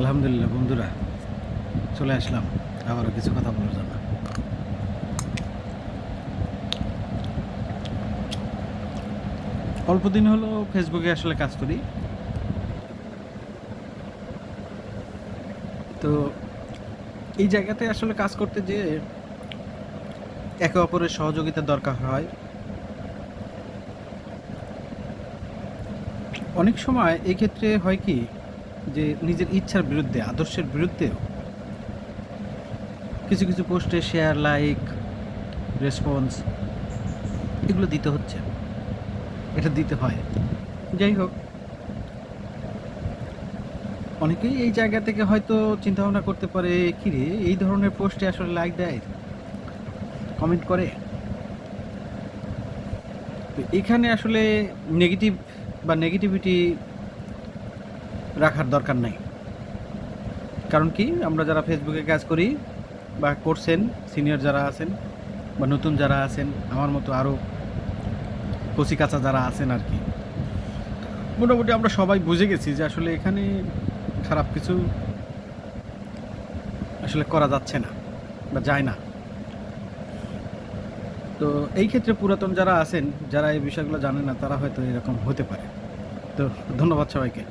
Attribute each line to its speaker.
Speaker 1: আলহামদুলিল্লাহ বন্ধুরা, চলে আসলাম আবারও কিছু কথা বলার জন্য। অল্প দিন হলো ফেসবুকে আসলে কাজ করি। তো এই জায়গাতে আসলে কাজ করতে যে একে অপরের সহযোগিতা দরকার হয়। অনেক সময় এই ক্ষেত্রে হয় কি যে নিজের ইচ্ছার বিরুদ্ধে, আদর্শের বিরুদ্ধেও কিছু কিছু পোস্টে শেয়ার লাইক রেসপন্স এগুলো দিতে হচ্ছে। এটা দিতে হয়। যাই হোক, অনেকেই এই জায়গা থেকে হয়তো চিন্তা ভাবনা করতে পারে, কি রে, এই ধরনের পোস্টে আসলে লাইক দেয়? কমেন্ট করে। তো এখানে আসলে নেগেটিভ বা নেগেটিভিটি রাখার দরকার নাই। কারণ কি? আমরা যারা ফেসবুকে কাজ করি বা করছেন সিনিয়র যারা আছেন বা নতুন যারা আছেন, আমার মতো আরও কচি কাঁচা যারা আছেন আর কি। মোটামুটি আমরা সবাই বুঝে গেছি যে আসলে এখানে খারাপ কিছু আসলে করা যাচ্ছে না বা যায় না। তো এই ক্ষেত্রে পুরাতন যারা আছেন, যারা এই বিষয়গুলো জানে না, তারা হয়তো এরকম হতে পারে। তো ধন্যবাদ সবাইকে।